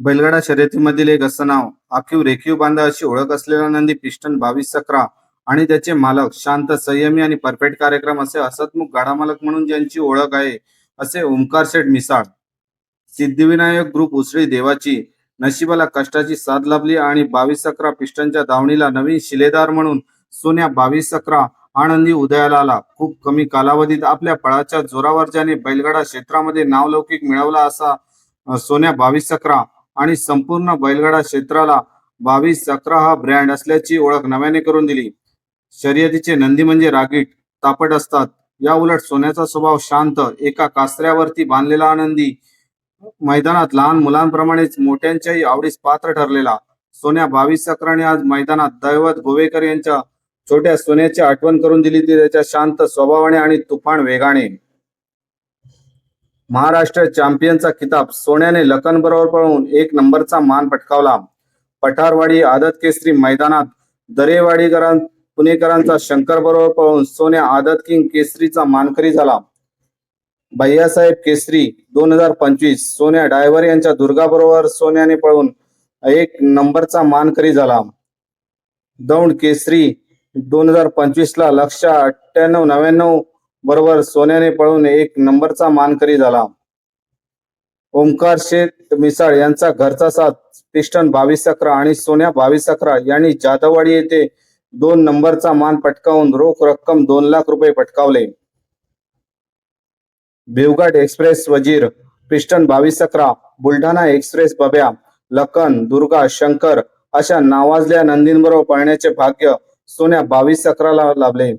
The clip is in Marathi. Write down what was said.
बैलगाडा शर्यतीमधील एक असं नाव आखीव रेखीव बांधा अशी ओळख असलेला नंदी पिस्टन बावीस सकरा आणि त्याचे मालक शांत संयमी आणि परफेक्ट कार्यक्रम असे असतमुख गाडा मालक म्हणून ज्यांची ओळख आहे असे ओंकार शेठ मिसाळ. सिद्धिविनायक ग्रुप उसळी देवाची नशिबाला कष्टाची साथ लाभली आणि बावीस सकरा पिस्टनच्या दावणीला नवीन शिलेदार म्हणून सोन्या बावीस सकरा आनंदी उदयाला आला. खूप कमी कालावधीत आपल्या पळाच्या जोरावर ज्याने बैलगाडा क्षेत्रामध्ये नावलौकिक मिळवला असा सोन्या बावीस सकरा आणि संपूर्ण बैलगाडा क्षेत्राला बावीस सकरा हा ब्रँड असल्याची ओळख नव्याने करून दिली. शर्यतीचे नंदी म्हणजे रागीट तापट असतात. या उलट सोन्याचा स्वभाव शांत एका कासऱ्यावरती बांधलेला आनंदी मैदानात लहान मुलांप्रमाणेच मोठ्यांच्याही आवडीस पात्र ठरलेला. सोन्या बावीस चक्राने आज मैदानात दैवत गोवेकर यांच्या छोट्या सोन्याची आठवण करून दिली ती त्याच्या शांत स्वभावाने आणि तुफान वेगाने. महाराष्ट्र चॅम्पियनचा किताब सोन्याने लखन बरोबर पळवून एक नंबरचा मान पटकावला. पठारवाडी आदत केसरी मैदानात दरेवाडीकरां पुणेकरांचा शंकर बरोबर पळवून सोन्या आदत किंग केसरीचा मानकरी झाला. भैयासाहेब केसरी दोन हजार पंचवीस सोन्या डायव्हर यांच्या दुर्गा बरोबर सोन्याने पळून एक नंबरचा मानकरी झाला. दौंड केसरी दोन हजार पंचवीस ला लक्ष अठ्ठ्याण्णव नव्याण्णव बरोबर सोन्याने पळून एक नंबरचा मानकरी झाला. ओमकार शेठ मिसाळ यांचा घरचा साथ पिस्टन बावीस अकरा आणि सोन्या बावीस अकरा यांनी जाधववाडी येथे दोन नंबरचा मान पटकावून रोख रक्कम दोन लाख रुपये पटकावले. भिवघाट एक्सप्रेस वजीर पिस्टन बावीस अकरा बुलढाणा एक्सप्रेस बब्या लखन दुर्गा शंकर अशा नावाजल्या नंदींबरोबर पळण्याचे भाग्य सोन्या बावीस अकराला लाभले.